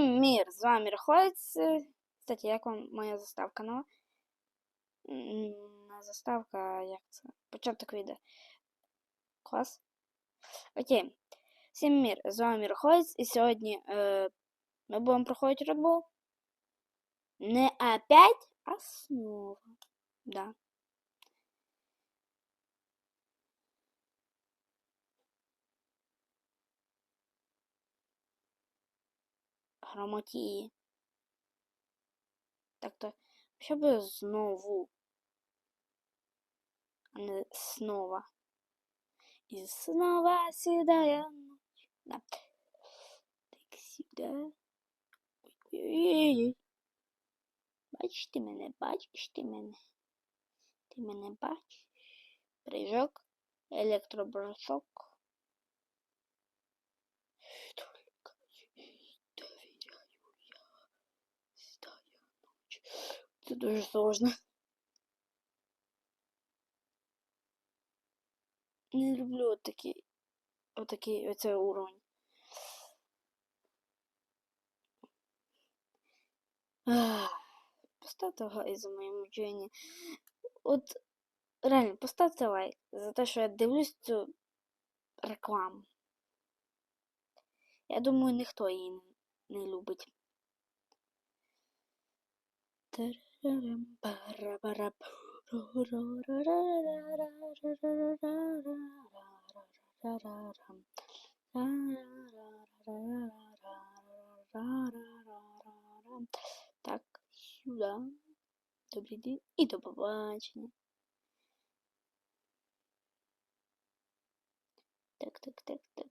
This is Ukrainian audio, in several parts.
Мір, з вами Рахлайц. Кстати, як вам моя заставка ну, нова? Заставка, як це? Початок відео. Клас. Окей. Всім мір, з вами Рахлайц, і сьогодні е, э, ми будемо проходити Red Bull. Не опять, а снова. Да. грамотії. Так то, що би знову, а не снова. І снова сідає ночь. Так сідає. Ой-ой-ой. Бачиш ти мене, бачиш ти мене. Ти мене бачиш. Прижок, електробросок. Це дуже сложно. Не люблю отакий отакий оцей уровень. Поставте лайк за моєму мучення. От реально поставте лайк за те, що я дивлюсь цю рекламу. Я думаю, ніхто її не любить. Так, сюда. Добрый день и до побачення. Так, так, так, так.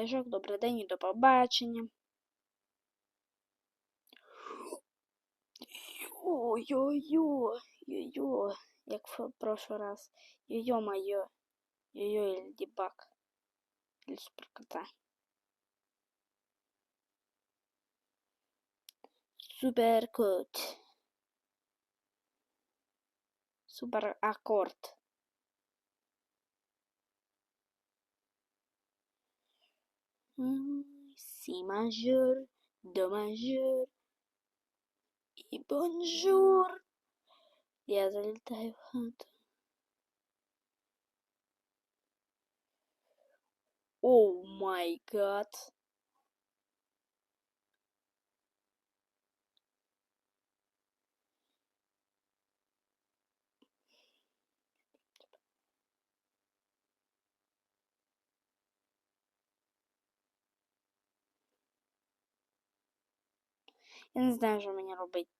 мережах. Добрий день і до побачення. Йо-йо-йо, йо-йо, як в прошлый раз. Йо-йо моё. Йо-йо или дебаг. Или суперкота. Суперкот. Супераккорд. Аккорд. Си мажор, до мажор и бонжур. Я залетаю в хату. О Я не знаю, що мені робити.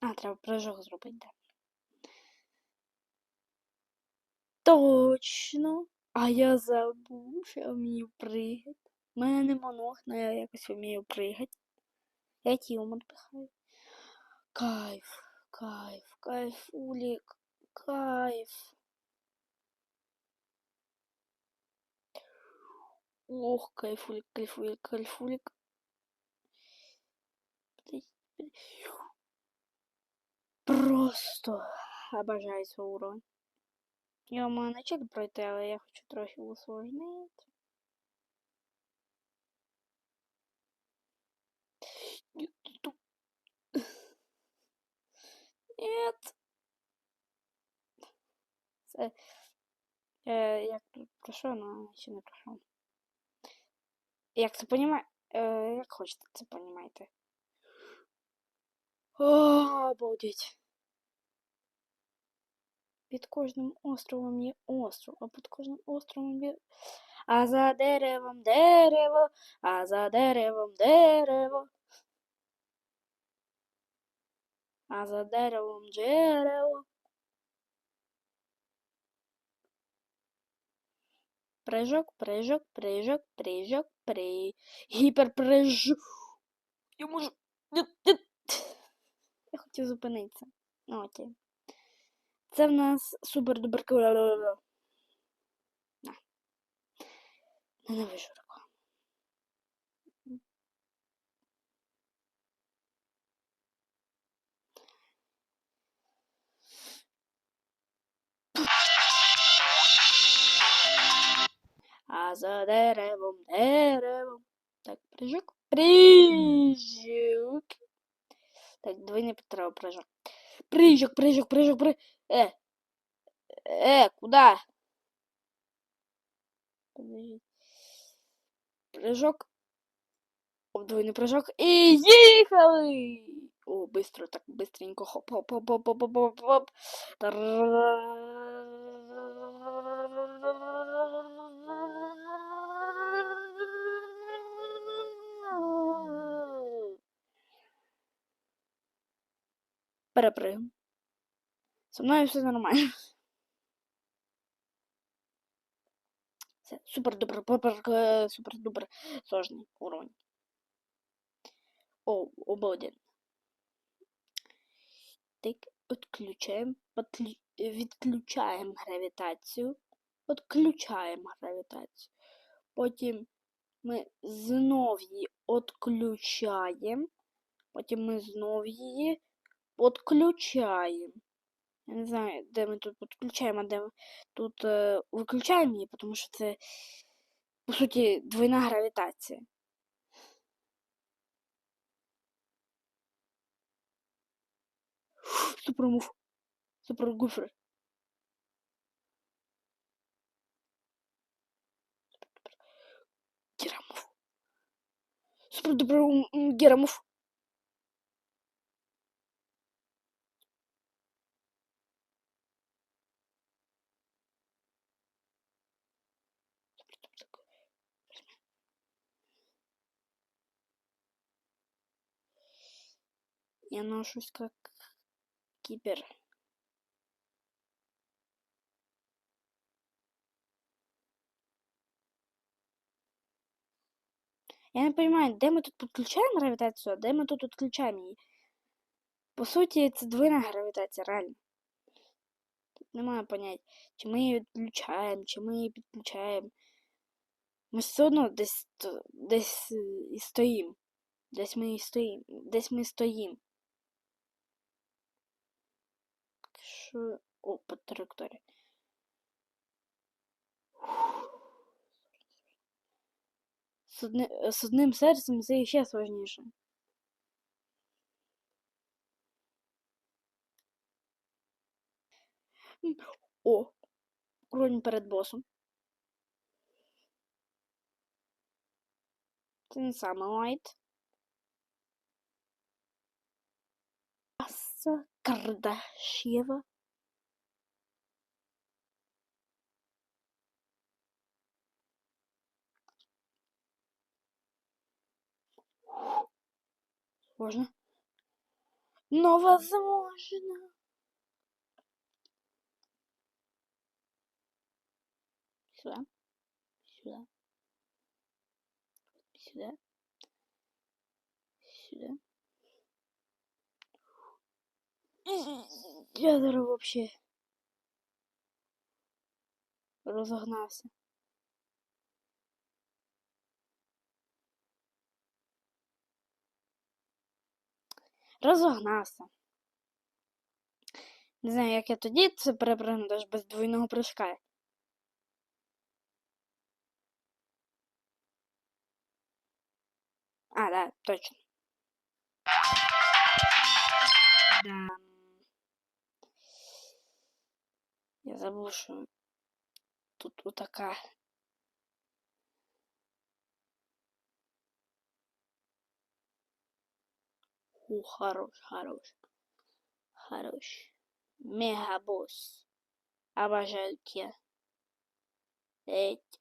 А, треба прыжок зробити, да. Точно. А я забув, що я вмію пригати. У мене нема ног, але я якось вмію пригати. Я тілом відпихаю. Кайф, кайф, кайфулік, кайф. Ох, кайфулік, кайфулік, кайфулік. Просто обожаю цей уровень. Я маю начати пройти, але я хочу трохи усложнити. Нет. Це... Е, як тут пройшов, але ще не пройшов. Як це понімає? Е, як хочете, це понімайте. О, обалдеть. Під кожним островом є остров, а під кожним островом є. А за деревом дерево, а за деревом дерево. А за деревом дерево. Прыжок, прыжок, прыжок, прыжок, при... Гіперпрыжок. Я можу... Ні, ні. Я хотів зупинитися. Ну, окей. Це в нас супер дубер. На. Ненавижу рекламу. А за деревом, деревом. Так, прыжок. Прыжок. Так, двойний треба прыжок. Прыжок, прыжок, прыжок, прыжок. Э. Э, куда? Подожди. Прыжок. Оп, двойний прыжок. И ехали! О, быстро, так быстренько. Хоп, хоп, хоп, хоп, хоп, хоп, хоп. Перепрыгну. Со мною все нормально. Все, супер дупер, пупер, супер дупер сложный уровень. О, обалденно. Так, відключаємо, подклю... відключаємо гравітацію. Відключаємо гравітацію. Потім ми знов її відключаємо. Потім ми знов її підключаємо. Я не знаю, де ми тут підключаємо, а де ми тут е, виключаємо її, тому що це, по суті, двойна гравітація. Супермув. Супергуфер. Герамов. Супер Герамов. Я ношусь как кибер. Я не понимаю, де ми тут підключаємо гравітацію, а де ми тут відключаємо її. По суті, це двойна гравітація, реально. Тут немає понять, чи ми її відключаємо, чи ми її підключаємо. Ми все одно десь, десь і стоїмо. Десь ми і стоїмо. Десь ми стоїмо. Що... О, по траєкторії. З, одни... з одним серцем це ще сложніше. М, О, уровень перед босом. Це не саме лайт. Аса Кардашєва. Можно? Но возможно. Сюда. Сюда. Сюда. Сюда. Я зараз вообще розогнався. Розогнався. Не знаю, як я тоді це перепригну навіть без двойного прыжка. А, да, точно. Да. Я забув, що тут отака. У, хорош, хорош. Хорош. Мегабосс. Обожаю тебя. Эть.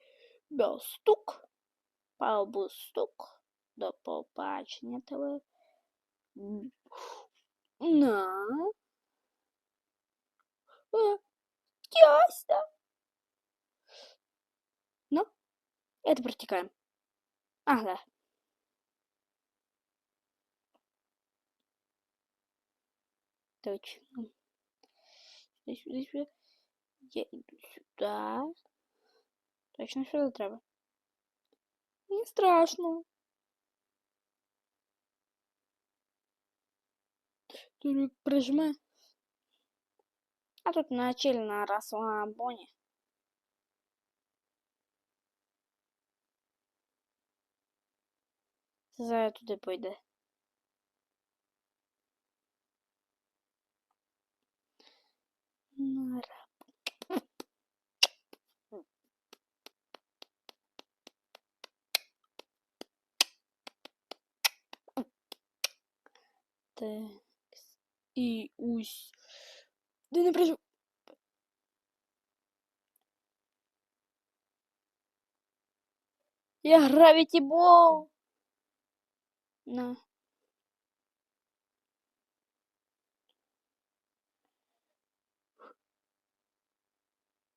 Бел стук. Палбу стук. До побачення тебе. На. Э, ясно. Ну, это протекаем. Ага. Точно. Сюди, сюди, сюди. Я йду сюди. Точно сюди треба. Мені страшно. Турик прижме. А тут на чільна расова боні. Це зараз туди пойде. Нора. Текс. И усь. Да не прошу. Я гравити бол. На.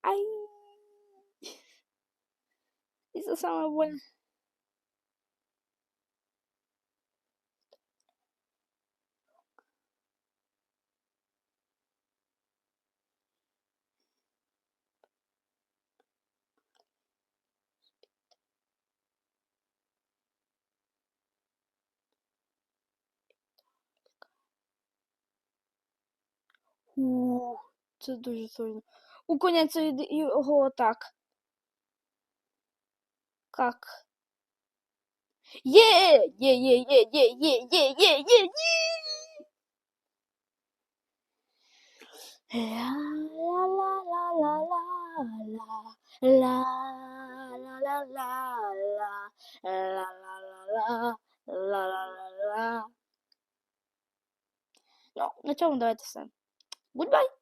Ай. И это самое больно. Ух, це дуже сильно. У коня є! Ну, на цьому давайте все. Goodbye!